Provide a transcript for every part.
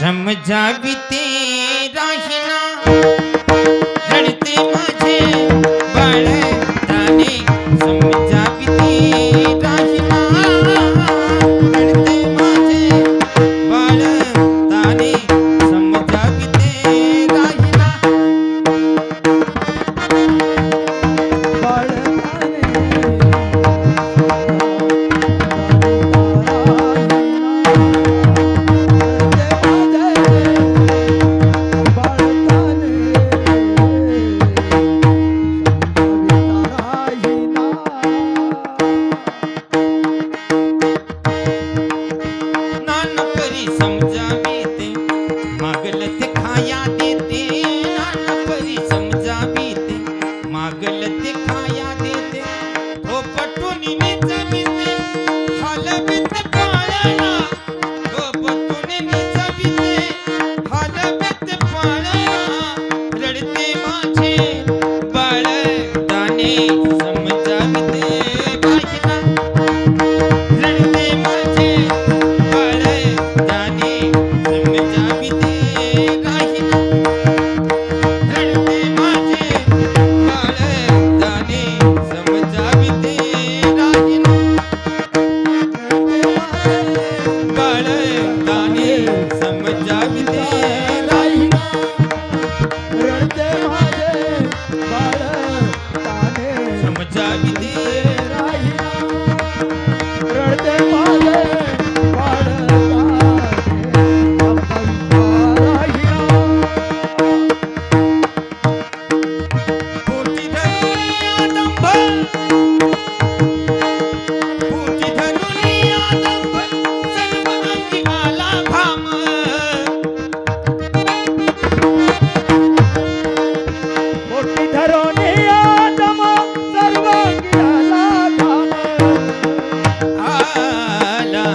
समझा भी तेरा ही ना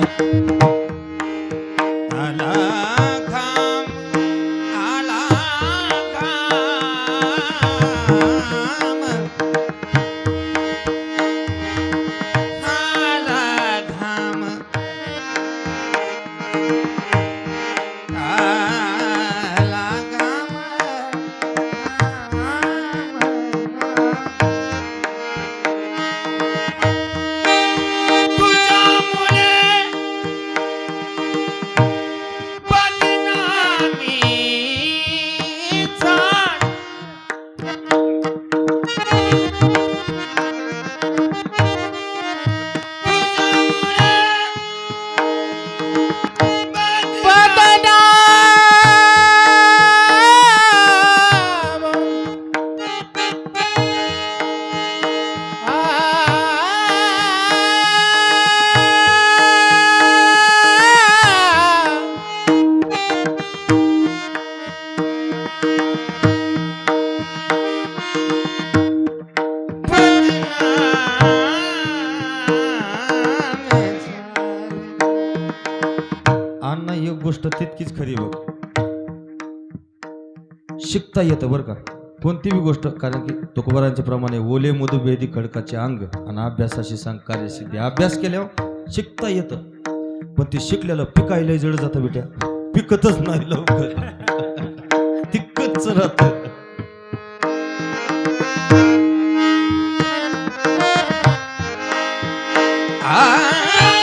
you गोष्ट तितकीच खरी बघ. शिकता येतं बरं का. कोणती बी गोष्ट कारण की तुकोबारांच्या प्रमाणे ओले मधुभेदी खडकाचे अंग आणि अभ्यासाशी सांग कार्यसिद्धी. अभ्यास केल्यावर शिकता येतं. पण ते शिकलेलं पिकायला जड जातं बेट्या. पिकतच नाही लवकर. तिकच राहत. Ah